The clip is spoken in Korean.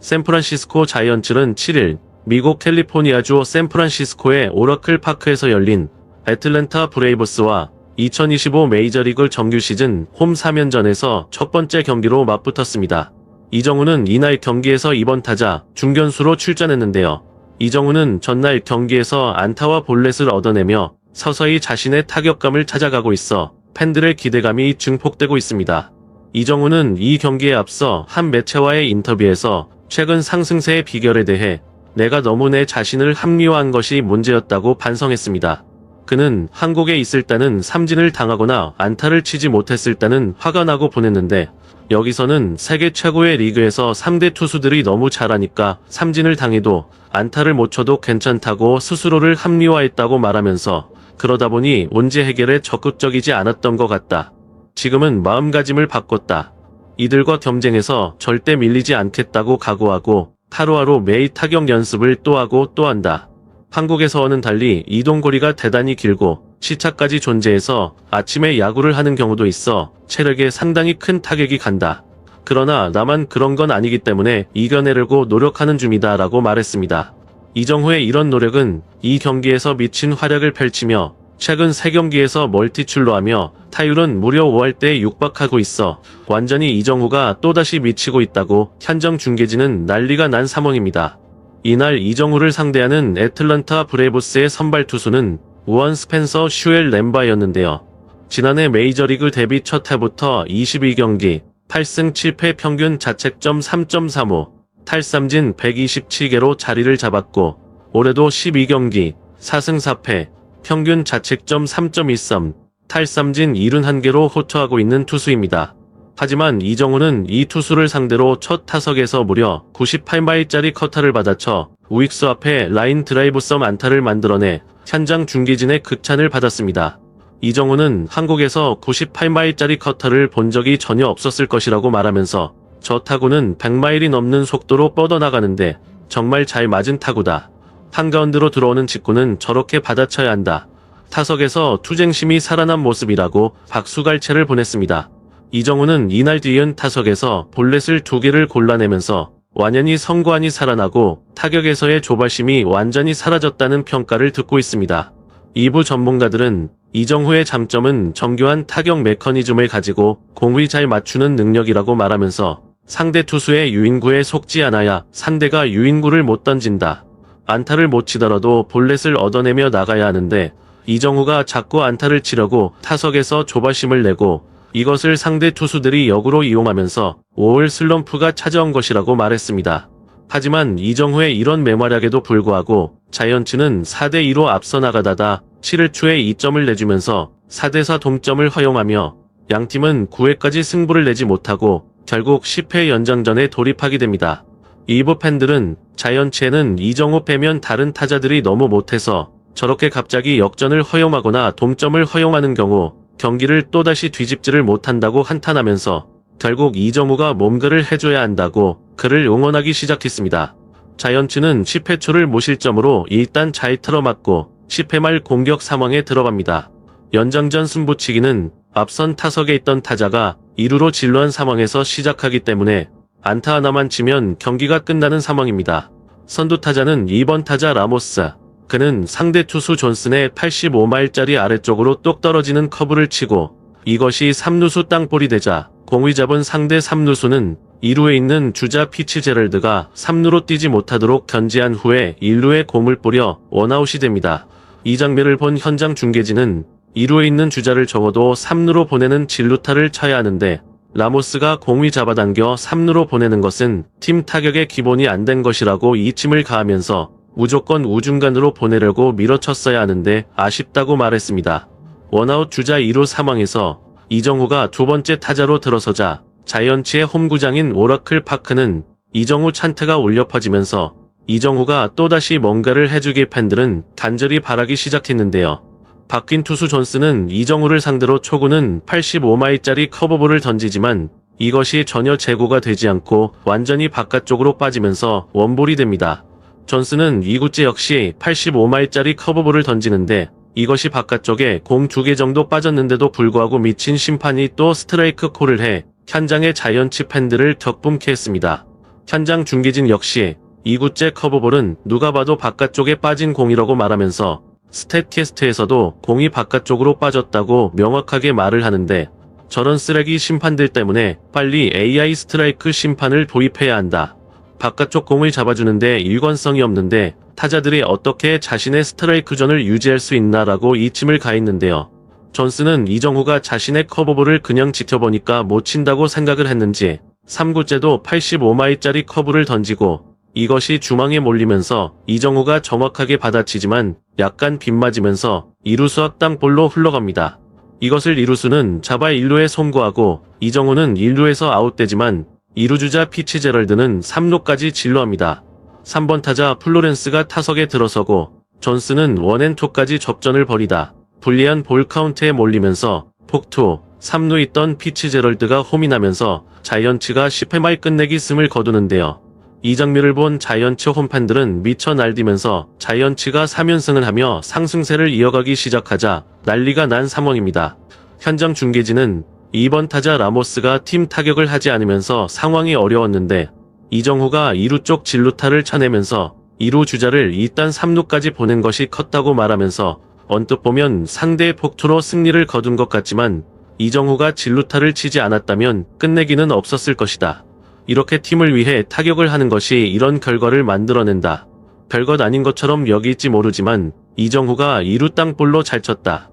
샌프란시스코 자이언츠는 7일 미국 캘리포니아주 샌프란시스코의 오라클 파크에서 열린 애틀랜타 브레이브스와 2025 메이저리그 정규 시즌 홈 3연전에서 첫 번째 경기로 맞붙었습니다. 이정우는 이날 경기에서 2번 타자 중견수로 출전했는데요. 이정우는 전날 경기에서 안타와 볼넷을 얻어내며 서서히 자신의 타격감을 찾아가고 있어 팬들의 기대감이 증폭되고 있습니다. 이정우는 이 경기에 앞서 한 매체와의 인터뷰에서 최근 상승세의 비결에 대해 내가 너무 내 자신을 합리화한 것이 문제였다고 반성했습니다. 그는 한국에 있을 때는 삼진을 당하거나 안타를 치지 못했을 때는 화가 나고 보냈는데 여기서는 세계 최고의 리그에서 3대 투수들이 너무 잘하니까 삼진을 당해도 안타를 못 쳐도 괜찮다고 스스로를 합리화했다고 말하면서 그러다 보니 문제 해결에 적극적이지 않았던 것 같다. 지금은 마음가짐을 바꿨다. 이들과 경쟁해서 절대 밀리지 않겠다고 각오하고 하루하루 매일 타격 연습을 또 하고 또 한다. 한국에서와는 달리 이동거리가 대단히 길고 시차까지 존재해서 아침에 야구를 하는 경우도 있어 체력에 상당히 큰 타격이 간다. 그러나 나만 그런 건 아니기 때문에 이겨내려고 노력하는 중이다 라고 말했습니다. 이정후의 이런 노력은 이 경기에서 미친 활약을 펼치며 최근 3경기에서 멀티출로 하며 타율은 무려 5할대에 육박하고 있어 완전히 이정후가 또다시 미치고 있다고 현장 중계진은 난리가 난 상황입니다. 이날 이정후를 상대하는 애틀란타 브레이브스의 선발 투수는 우원 스펜서 슈엘 램바였는데요. 지난해 메이저리그 데뷔 첫 해부터 22경기 8승 7패 평균 자책점 3.35 탈삼진 127개로 자리를 잡았고 올해도 12경기 4승 4패 평균 자책점 3.13 탈삼진 71개로 호투하고 있는 투수입니다. 하지만 이정우는 이 투수를 상대로 첫 타석에서 무려 98마일짜리 커터를 받아쳐 우익수 앞에 라인 드라이브 썸 안타를 만들어내 현장 중계진의 극찬을 받았습니다. 이정우는 한국에서 98마일짜리 커터를 본 적이 전혀 없었을 것이라고 말하면서 저 타구는 100마일이 넘는 속도로 뻗어나가는데 정말 잘 맞은 타구다. 한가운데로 들어오는 직구는 저렇게 받아쳐야 한다. 타석에서 투쟁심이 살아난 모습이라고 박수갈채를 보냈습니다. 이정우는 이날 뒤은 타석에서 볼넷을 두 개를 골라내면서 완연히 성관이 살아나고 타격에서의 조바심이 완전히 사라졌다는 평가를 듣고 있습니다. 이부 전문가들은 이정후의 장점은 정교한 타격 메커니즘을 가지고 공을 잘 맞추는 능력이라고 말하면서 상대 투수의 유인구에 속지 않아야 상대가 유인구를 못 던진다. 안타를 못 치더라도 볼넷을 얻어내며 나가야 하는데 이정후가 자꾸 안타를 치려고 타석에서 조바심을 내고 이것을 상대 투수들이 역으로 이용하면서 5월 슬럼프가 찾아온 것이라고 말했습니다. 하지만 이정후의 이런 맹활약에도 불구하고 자이언츠는 4대2로 앞서 나가다가 7회 초에 2점을 내주면서 4대4 동점을 허용하며 양팀은 9회까지 승부를 내지 못하고 결국 10회 연장전에 돌입하게 됩니다. 이부 팬들은 자이언츠에는 이정후 빼면 다른 타자들이 너무 못해서 저렇게 갑자기 역전을 허용하거나 동점을 허용하는 경우 경기를 또다시 뒤집지를 못한다고 한탄하면서 결국 이정우가 뭔가를 해줘야 한다고 그를 응원하기 시작했습니다. 자이언츠는 10회 초를 무실점으로 일단 잘 틀어맞고 10회 말 공격 상황에 들어갑니다. 연장전 승부치기는 앞선 타석에 있던 타자가 2루로 진루한 상황에서 시작하기 때문에 안타 하나만 치면 경기가 끝나는 상황입니다. 선두 타자는 2번 타자 라모스. 그는 상대 투수 존슨의 85마일짜리 아래쪽으로 똑 떨어지는 커브를 치고 이것이 3루수 땅볼이 되자 공을 잡은 상대 3루수는 2루에 있는 주자 피치 제럴드가 3루로 뛰지 못하도록 견제한 후에 1루에 공을 뿌려 원아웃이 됩니다. 이 장면을 본 현장 중계진은 2루에 있는 주자를 적어도 3루로 보내는 진루타를 쳐야 하는데 라모스가 공을 잡아당겨 3루로 보내는 것은 팀 타격의 기본이 안 된 것이라고 이침을 가하면서 무조건 우중간으로 보내려고 밀어쳤어야 하는데 아쉽다고 말했습니다. 원아웃 주자 2루 상황에서 이정후가 두 번째 타자로 들어서자 자이언츠의 홈구장인 오라클 파크는 이정후 찬트가 울려 퍼지면서 이정후가 또다시 뭔가를 해주길 팬들은 간절히 바라기 시작했는데요. 바뀐 투수 존스는 이정후를 상대로 초구는 85마일짜리 커브볼을 던지지만 이것이 전혀 제고가 되지 않고 완전히 바깥쪽으로 빠지면서 원볼이 됩니다. 존스는 2구째 역시 85마일짜리 커브볼을 던지는데 이것이 바깥쪽에 공두개 정도 빠졌는데도 불구하고 미친 심판이 또 스트라이크 콜을 해 현장의 자이언츠 팬들을 격분케 했습니다. 현장 중계진 역시 2구째 커브볼은 누가 봐도 바깥쪽에 빠진 공이라고 말하면서 스탯캐스트에서도 공이 바깥쪽으로 빠졌다고 명확하게 말을 하는데 저런 쓰레기 심판들 때문에 빨리 AI 스트라이크 심판을 도입해야 한다. 바깥쪽 공을 잡아주는데 일관성이 없는데 타자들이 어떻게 자신의 스트라이크 존을 유지할 수 있나라고 이침을 가했는데요. 존스는 이정후가 자신의 커브볼을 그냥 지켜보니까 못 친다고 생각을 했는지 3구째도 85마일짜리 커브를 던지고 이것이 중앙에 몰리면서 이정후가 정확하게 받아치지만 약간 빗맞으면서 이루수 앞당 볼로 흘러갑니다. 이것을 이루수는 잡아 1루에 송구하고 이정후는 1루에서 아웃되지만 2루주자 피치 제럴드는 3루까지 진루합니다. 3번 타자 플로렌스가 타석에 들어서고 존스는 원앤투까지 접전을 벌이다. 불리한 볼 카운트에 몰리면서 폭투 3루 있던 피치 제럴드가 홈이 나면서 자이언츠가 10회 말 끝내기 승을 거두는데요. 이 장면을 본 자이언츠 홈팬들은 미쳐 날뛰면서 자이언츠가 3연승을 하며 상승세를 이어가기 시작하자 난리가 난 상황입니다. 현장 중계진은 2번 타자 라모스가 팀 타격을 하지 않으면서 상황이 어려웠는데 이정후가 2루 쪽 진루타를 쳐내면서 2루 주자를 일단 3루까지 보낸 것이 컸다고 말하면서 언뜻 보면 상대의 폭투로 승리를 거둔 것 같지만 이정후가 진루타를 치지 않았다면 끝내기는 없었을 것이다. 이렇게 팀을 위해 타격을 하는 것이 이런 결과를 만들어낸다. 별것 아닌 것처럼 여길지 모르지만 이정후가 2루 땅볼로 잘 쳤다.